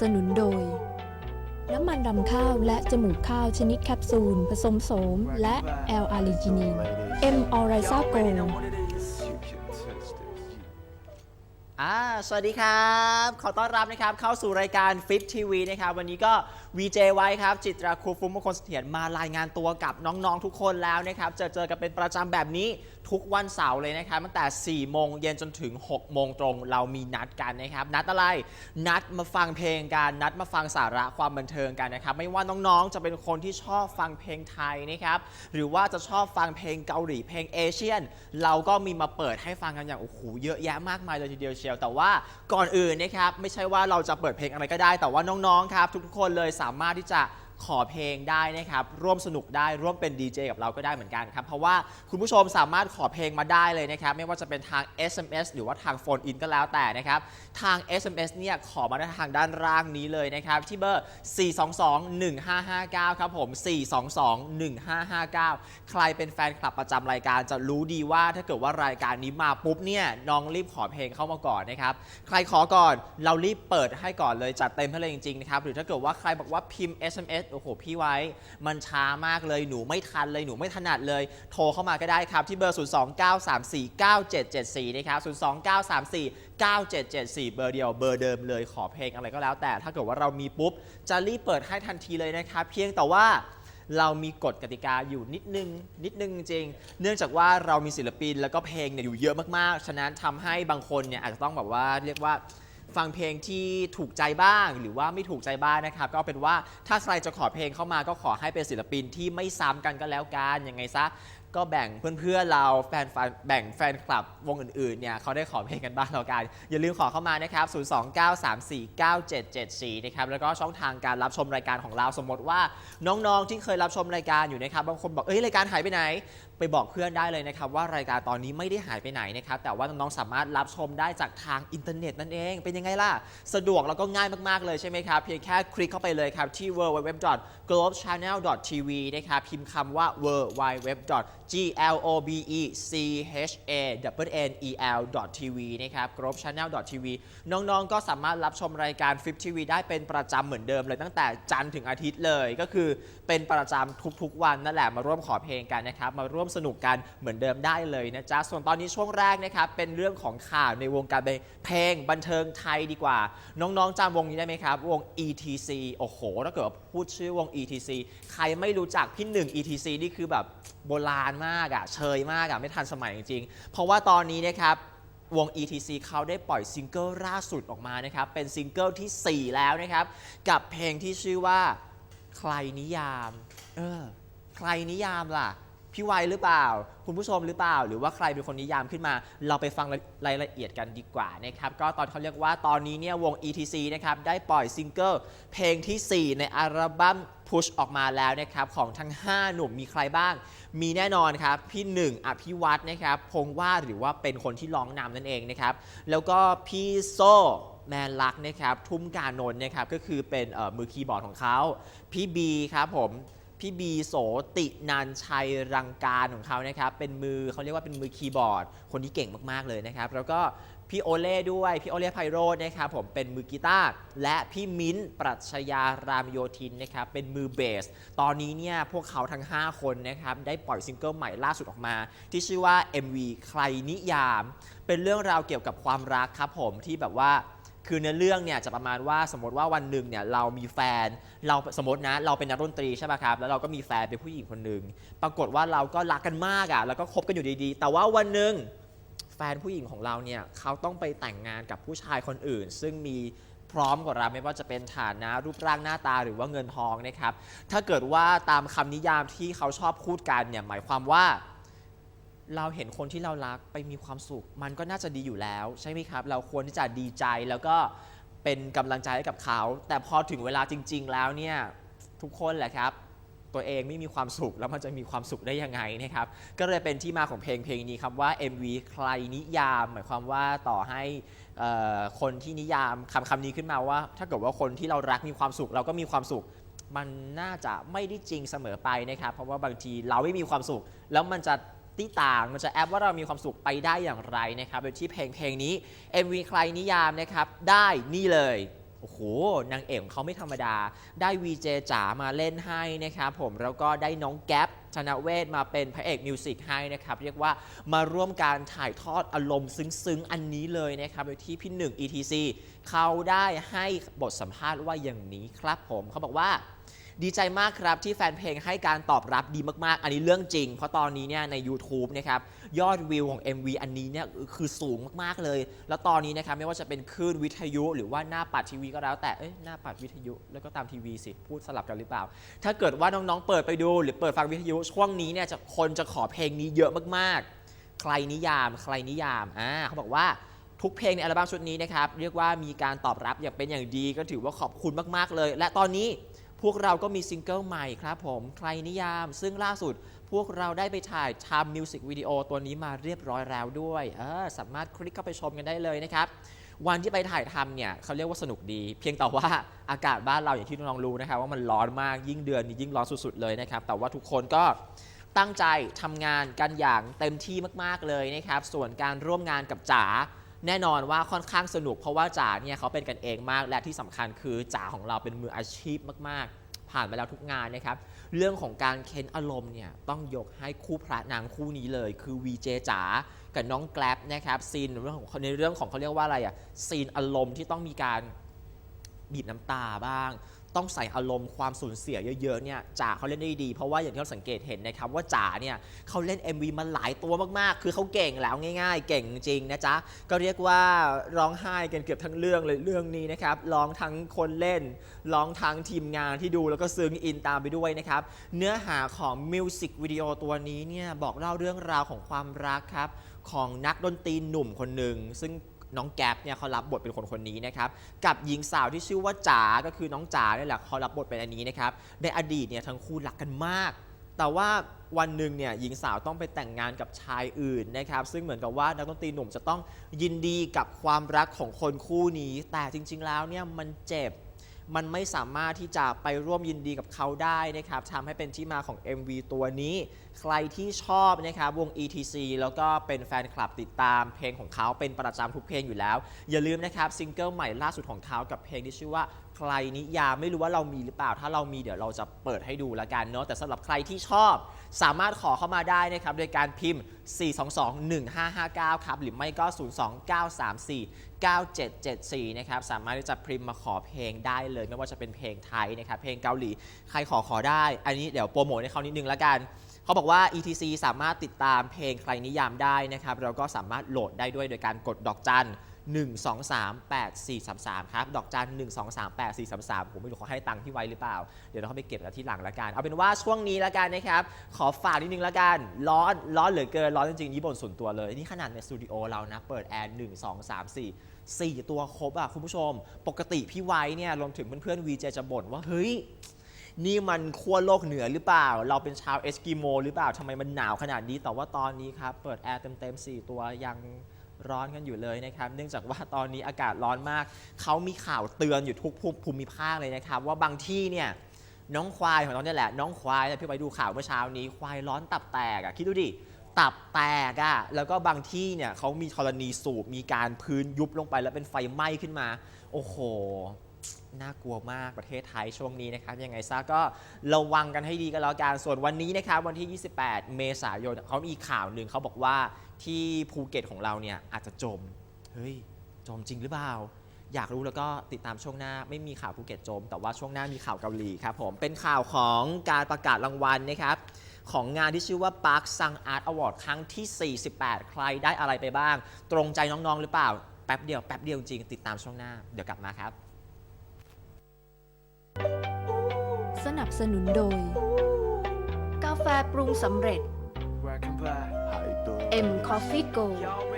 สนุนโดย น้ำมันรำข้าวและจมูกข้าวชนิดแคปซูล ผสมโสม และแอลอาลิจินีน M. o r i z a g o อ่าสวัสดีครับ ขอต้อนรับนะครับเข้าสู่รายการ Fit TV นะครับวันนี้ก็ VJ ไว้ครับ จิตราครูฟุ้งมงคลเสถียรมารายงานตัวกับน้องๆทุกคนแล้วนะครับเจอเจอกันเป็นประจำแบบนี้ทุกวันเสาร์เลยนะครับตั้งแต่ 4 โมงเย็นจนถึง 6 โมงตรง เรามีนัดกันนะครับ นัดอะไร นัดมาฟังเพลงกัน นัดมาฟังสาระความบันเทิงกันนะครับ ไม่ว่าน้องๆ จะเป็นคนที่ชอบฟังเพลงไทยนะครับ หรือว่าจะชอบฟังเพลงเกาหลี เพลงเอเชียน เราก็มีมาเปิดให้ฟังกันอย่าง โอ้โห เยอะแยะมากมายเลยทีเดียวเชียวแต่ว่าก่อนอื่นนะครับไม่ใช่ว่าเราจะเปิดเพลงอะไรก็ได้ แต่ว่าน้องๆครับทุกๆคนเลยสามารถที่จะ ขอเพลงได้นะครับ ร่วมสนุกได้ร่วมเป็นดีเจกับเราก็ได้เหมือนกันครับ เพราะว่าคุณผู้ชมสามารถขอเพลงมาได้เลยนะครับ ไม่ว่าจะเป็นทาง SMS หรือว่าทางโฟนอินก็แล้วแต่นะครับ ทาง SMS เนี่ยขอมาได้ทางด้านล่างนี้เลยนะครับ ที่เบอร์ 422-1559 ครับผม 422-1559 ใครเป็นแฟนคลับประจำรายการจะรู้ดีว่าถ้าเกิดว่ารายการนี้มาปุ๊บเนี่ยน้องรีบขอเพลงเข้ามาก่อนนะครับ ใครขอก่อนเรารีบเปิดให้ก่อนเลยจัดเต็มให้เลยจริงๆนะครับหรือถ้าเกิดว่าใครบอกว่าพิมพ์ SMS โอ้โห พี่ไว้ มันช้ามากเลยหนูไม่ทันเลยหนูไม่ถนัดเลย โทรเข้ามาก็ได้ครับ ที่เบอร์ 029349774 นะครับ 029349774 เบอร์เดียวเบอร์เดิมเลยขอเพลงอะไรก็แล้วแต่ ถ้าเกิดว่าเรามีปุ๊บ จะรีบเปิดให้ทันทีเลยนะครับ เพียงแต่ว่าเรามีกฎกติกาอยู่นิดนึง นิดนึงจริง เนื่องจากว่าเรามีศิลปินแล้วก็เพลงเนี่ยอยู่เยอะมากๆ ฉะนั้นทำให้บางคนเนี่ยอาจจะต้องแบบว่าเรียกว่า ฟังเพลงที่ถูกใจบ้าง หรือว่าไม่ถูกใจบ้างนะครับ ก็เป็นว่าถ้าใครจะขอเพลงเข้ามาก็ขอให้เป็นศิลปินที่ไม่ซ้ำกันก็แล้วกันยังไงซะก็แบ่งเพื่อนๆเราแฟนฟันแบ่งแฟนคลับวงอื่นๆเนี่ยเขาได้ขอเพลงกันบ้างแล้วกัน อย่าลืมขอเข้ามานะครับ 029349774 นะครับ แล้วก็ช่องทางการรับชมรายการของเราสมมติว่าน้องๆที่เคยรับชมรายการอยู่นะครับบางคนบอกเอ้ยรายการหายไปไหน ไปบอกเพื่อนได้เลยนะครับว่ารายการตอนนี้ไม่ได้หายไปไหนนะครับแต่ว่าน้องๆสามารถรับชมได้จากทางอินเทอร์เน็ตนั่นเอง เป็นยังไงล่ะ สะดวกแล้วก็ง่ายมากๆเลยใช่ไหมครับเพียงแค่คลิกเข้าไปเลยครับที่ www.globechannel.tv นะครับพิมพ์คำว่า www.globechannel.tv นะครับ globechannel.tv น้องๆ ก็สามารถรับชมรายการ Flip TV ได้เป็นประจำเหมือนเดิมเลยตั้งแต่จันทร์ถึงอาทิตย์เลยก็คือเป็นประจำทุกๆวันนั่นแหละมาร่วมขอเพลงกันนะครับมาร่วมสนุกกันเหมือนเดิมได้เลยนะจ๊ะ ส่วนตอนนี้ช่วงแรกนะครับเป็นเรื่องของข่าวในวงการเพลงบันเทิงไทยดีกว่า น้องๆจำวงนี้ได้ไหมครับ วง ETC โอ้โหถ้าเกิดพูดชื่อวง ETC ใครไม่รู้จักพี่หนึ่ง ETC นี่คือแบบโบราณมากอะเชยมากอะไม่ทันสมัยจริงๆ เพราะว่าตอนนี้นะครับวง ETC เขาได้ปล่อยซิงเกิลล่าสุดออกมานะครับ เป็นซิงเกิลทีสี่4 แล้วนะครับ กับเพลงที่ชื่อว่า ใครนิยาม เออ ใครนิยามล่ะ พี่ไวหรือเปล่า คุณผู้ชมหรือเปล่า หรือว่าใครเป็นคนนิยามขึ้นมา เราไปฟังรายละเอียดกันดีกว่านะครับก็ตอนเขาเรียกว่าตอนนี้เนี่ยวง ETC นะครับได้ปล่อยซิงเกิลเพลงทีสี่4 ในอัลบั้ม Push ออกมาแล้วนะครับของทั้ง 5 หนุ่มมีใครบ้าง มีแน่นอนครับ พี่หนึ่งอภิวัตนะครับพงษ์วาหรือว่าเป็นคนที่ร้องนำนั่นเองนะครับแล้วก็พี่โซแมนลักนะครับทุ่มการนนนะครับก็คือเป็นมือคีย์บอร์ดของเขาพี่บีครับผม พี่บีโสตินันชัยรังการของเขานะครับ เป็นมือเขาเรียกว่าเป็นมือคีย์บอร์ด คนที่เก่งมากๆเลยนะครับ แล้วก็พี่โอเล่ด้วย พี่โอเล่ไพโรจน์นะครับผมเป็นมือกีตาร์และพี่มิ้นท์ปรัชญารามโยธินนะครับเป็นมือเบส ตอนนี้เนี่ยพวกเขาทั้ง 5 คนนะครับได้ปล่อยซิงเกิลใหม่ล่าสุดออกมา ที่ชื่อว่า MV ใครนิยาม เป็นเรื่องราวเกี่ยวกับความรักครับผมที่แบบว่า คือเนื้อเรื่องเนี่ยจะประมาณว่าสมมติว่าวันหนึ่งเนี่ยเรามีแฟนเราสมมตินะเราเป็นนักดนตรีใช่ไหมครับแล้วเราก็มีแฟนเป็นผู้หญิงคนหนึ่งปรากฏว่าเราก็รักกันมากอะ่ะแล้วก็คบกันอยู่ดีๆ แต่ว่าวันหนึ่งแฟนผู้หญิงของเราเนี่ยเขาต้องไปแต่งงานกับผู้ชายคนอื่น ซึ่งมีพร้อมกว่าเราไม่ว่าจะเป็นฐานะรูปร่างหน้าตาหรือว่าเงินทองนะครับถ้าเกิดว่าตามคำนิยามที่เขาชอบพูดกันเนี่ยหมายความว่า เราเห็นคนที่เรารักไปมีความสุข มันก็น่าจะดีอยู่แล้ว ใช่ไหมครับ เราควรที่จะดีใจแล้วก็เป็นกำลังใจให้กับเขา แต่พอถึงเวลาจริง ๆ แล้วเนี่ยทุกคนแหละครับ ตัวเองไม่มีความสุขแล้วมันจะมีความสุขได้ยังไงนะครับ ก็เลยเป็นที่มาของเพลงเพลงนี้ครับว่า MV ใครนิยาม หมายความว่าต่อให้คนที่นิยามคำคำนี้ขึ้นมาว่า ถ้าเกิดว่าคนที่เรารักมีความสุข เราก็มีความสุขมันน่าจะไม่ได้จริงเสมอไปนะครับ เพราะว่าบางทีเราไม่มีความสุข แล้วมันจะ ตีต่างมันจะแอปว่าเรามีความสุขไปได้อย่างไรนะครับโดยที่เพลงเพลงนี้ MV ใครนิยามนะครับ ได้นี่เลยโอ้โห นางเอกของเขาไม่ธรรมดา ได้วีเจจ๋ามาเล่นให้นะครับผม แล้วก็ได้น้องแก๊ปชนะเวทมาเป็นพระเอกมิวสิกให้นะครับ เรียกว่ามาร่วมการถ่ายทอดอารมณ์ซึ้งๆ อันนี้เลยนะครับ โดยที่พี่หนึ่ง ETC เขาได้ให้บทสัมภาษณ์ว่าอย่างนี้ครับผม เขาบอกว่า ดีใจมากครับที่แฟนเพลงให้การตอบรับดีมากๆ อันนี้เรื่องจริง เพราะตอนนี้เนี่ยใน u t u b e นะครับยอดวิวของ MV อันนี้เนี่ยคือสูงมากๆเลย แล้วตอนนี้นะครับไม่ว่าจะเป็นคลื่นวิทยุ หรือว่าหน้าปัดทีวีก็แล้วแต่เอ้ยหน้าปัดวิทยุแล้วก็ตามทีวีสิพูดสลับกันหรือเปล่า ถ้าเกิดว่าน้องๆเปิดไปดู หรือเปิดฟังวิทยุช่วงนี้เนี่ยจะคนจะขอเพลงนี้เยอะมากๆ ใครนิยาม ใครนิยามอ่าเขาบอกว่าทุกเพลงในอัลบั้มชุดนี้นะครับเรียกว่ามีการตอบรับอย่างเป็นอย่างดีก็ถือว่าขอบคุณมากๆเลย และตอนนี้ พวกเราก็มีซิงเกิลใหม่ครับผมใครนิยาม ซึ่งล่าสุดพวกเราได้ไปถ่ายทำมิวสิกวิดีโอตัวนี้มาเรียบร้อยแล้วด้วยเออสามารถคลิกเข้าไปชมกันได้เลยนะครับ วันที่ไปถ่ายทำเนี่ยเขาเรียกว่าสนุกดี เพียงแต่ว่าอากาศบ้านเราอย่างที่น้องๆรู้นะครับว่ามันร้อนมากยิ่งเดือนนี้ยิ่งร้อนสุดๆเลยนะครับ แต่ว่าทุกคนก็ตั้งใจทำงานกันอย่างเต็มที่มากๆเลยนะครับ ส่วนการร่วมงานกับจ๋า แน่นอนว่าค่อนข้างสนุก เพราะว่าจ๋าเนี่ยเขาเป็นกันเองมาก และที่สำคัญคือจ๋าของเราเป็นมืออาชีพมาก ๆ ผ่านมาแล้วทุกงานนะครับ เรื่องของการเค้นอารมณ์เนี่ยต้องยกให้คู่พระนางคู่นี้เลย คือ VJ จ๋ากับน้องแกลบนะครับซีนในเรื่องของในเรื่องของเขาเรียกว่าอะไรอะซีนอารมณ์ที่ต้องมีการบีบน้ำตาบ้าง ต้องใส่อารมณ์ความสูญเสียเยอะๆเนี่ยจ๋าเขาเล่นได้ดี เพราะว่าอย่างที่เราสังเกตเห็นนะครับว่าจ๋าเนี่ยเขาเล่น MV มาหลายตัวมากๆ คือเขาเก่งแล้วง่าย ๆ เก่งจริงนะจ๊ะก็เรียกว่าร้องไห้กันเกือบทั้งเรื่องเลยเรื่องนี้นะครับร้องทั้งคนเล่นร้องทั้งทีมงานที่ดูแล้วก็ซึ้งอินตามไปด้วยนะครับเนื้อหาของมิวสิกวิดีโอตัวนี้เนี่ยบอกเล่าเรื่องราวของความรักครับของนักดนตรีหนุ่มคนหนึ่งซึ่ง น้องแก๊ปเนี่ยเขารับบทเป็นคนคนนี้นะครับกับหญิงสาวที่ชื่อว่าจ๋าก็คือน้องจ๋าเนี่ยแหละเขารับบทเป็นอันนี้นะครับในอดีตเนี่ยทั้งคู่รักกันมาก แต่ว่าวันหนึ่งเนี่ยหญิงสาวต้องไปแต่งงานกับชายอื่นนะครับซึ่งเหมือนกับว่านักดนตรีหนุ่มจะต้องยินดีกับความรักของคนคู่นี้ แต่จริง ๆ แล้วเนี่ยมันเจ็บ มันไม่สามารถที่จะไปร่วมยินดีกับเขาได้นะครับทำให้เป็นที่มาของ MV ตัวนี้ ใครที่ชอบนะครับวง ETC แล้วก็เป็นแฟนคลับติดตามเพลงของเขาเป็นประจำทุกเพลงอยู่แล้ว อย่าลืมนะครับซิงเกิลใหม่ล่าสุดของเขากับเพลงที่ชื่อว่า ใครนิยามไม่รู้ว่าเรามีหรือเปล่า ถ้าเรามีเดี๋ยวเราจะเปิดให้ดูละกันเนาะแต่สำหรับใครที่ชอบ สามารถขอเข้ามาได้นะครับโดยการพิมพ์ 422-1559 ครับ หรือไม่ก็ 029349774 นะครับ สามารถที่จะพิมพ์มาขอเพลงได้เลย ไม่ว่าจะเป็นเพลงไทยนะครับ เพลงเกาหลีใครขอขอได้ อันนี้เดี๋ยวโปรโมทให้เขานิดนึงละกันเขาบอกว่า ETC สามารถติดตามเพลงใครนิยามได้นะครับ เราก็สามารถโหลดได้ด้วยโดยการกดดอกจัน 1 2 3 8 4 3 3 ครับ ดอกจัน 1 2 3 8 4 3 3 ผมไม่รู้เขาให้ตังค์ที่ไว้หรือเปล่า เดี๋ยวเราเข้าไปเก็บกันที่หลังละกัน เอาเป็นว่าช่วงนี้ละกันนะครับ ขอฝากนิดนึงละกัน ร้อน ร้อนเหลือเกิน ร้อนจริงๆนี่บ่นส่วนตัวเลย นี่ขนาดในสตูดิโอเรานะ เปิดแอร์1 2 3 4 4 ตัวครบอะคุณผู้ชม ปกติพี่ไว้เนี่ยรวมถึงเพื่อนๆ VJ จะบ่นว่าเฮ้ยนี่มันขั้วโลกเหนือหรือเปล่า เราเป็นชาวเอสกิโมหรือเปล่าทำไมมันหนาวขนาดนี้แต่ว่าตอนนี้ครับเปิดแอร์เต็มๆ4ตัวยัง ร้อนกันอยู่เลยนะครับ เนื่องจากว่าตอนนี้อากาศร้อนมาก เขามีข่าวเตือนอยู่ทุกภูมิภาคเลยนะครับ ว่าบางที่เนี่ยน้องควายของเราเนี่ยแหละน้องควายพี่ไปดูข่าวเมื่อเช้านี้ควายร้อนตับแตกอะคิดดูดิตับแตกอะแล้วก็บางที่เนี่ยเขามีธรณีสูบมีการพื้นยุบลงไปแล้วเป็นไฟไหม้ขึ้นมา โอ้โห น่ากลัวมากประเทศไทยช่วงนี้นะครับ ยังไงซะก็ระวังกันให้ดีกันแล้วกันส่วนวันนี้นะครับ วันที่ 28 เมษายนเขามีข่าวหนึ่งเขาบอกว่าที่ภูเก็ตของเราเนี่ยอาจจะจม เฮ้ย จมจริงหรือเปล่า อยากรู้แล้วก็ติดตามช่วงหน้าไม่มีข่าวภูเก็ตจม แต่ว่าช่วงหน้ามีข่าวเกาหลีครับผมเป็นข่าวของการประกาศรางวัลนะครับของงานที่ชื่อว่า Park Sang Art Award ครั้งที่ 48 ใครได้อะไรไปบ้าง ตรงใจน้องๆหรือเปล่าแป๊บเดียวแป๊บเดียวจริงติดตามช่วงหน้าเดี๋ยวกลับมาครับ สนับสนุนโดย กาแฟปรุงสำเร็จ Welcome back. M Coffee Go You already know what it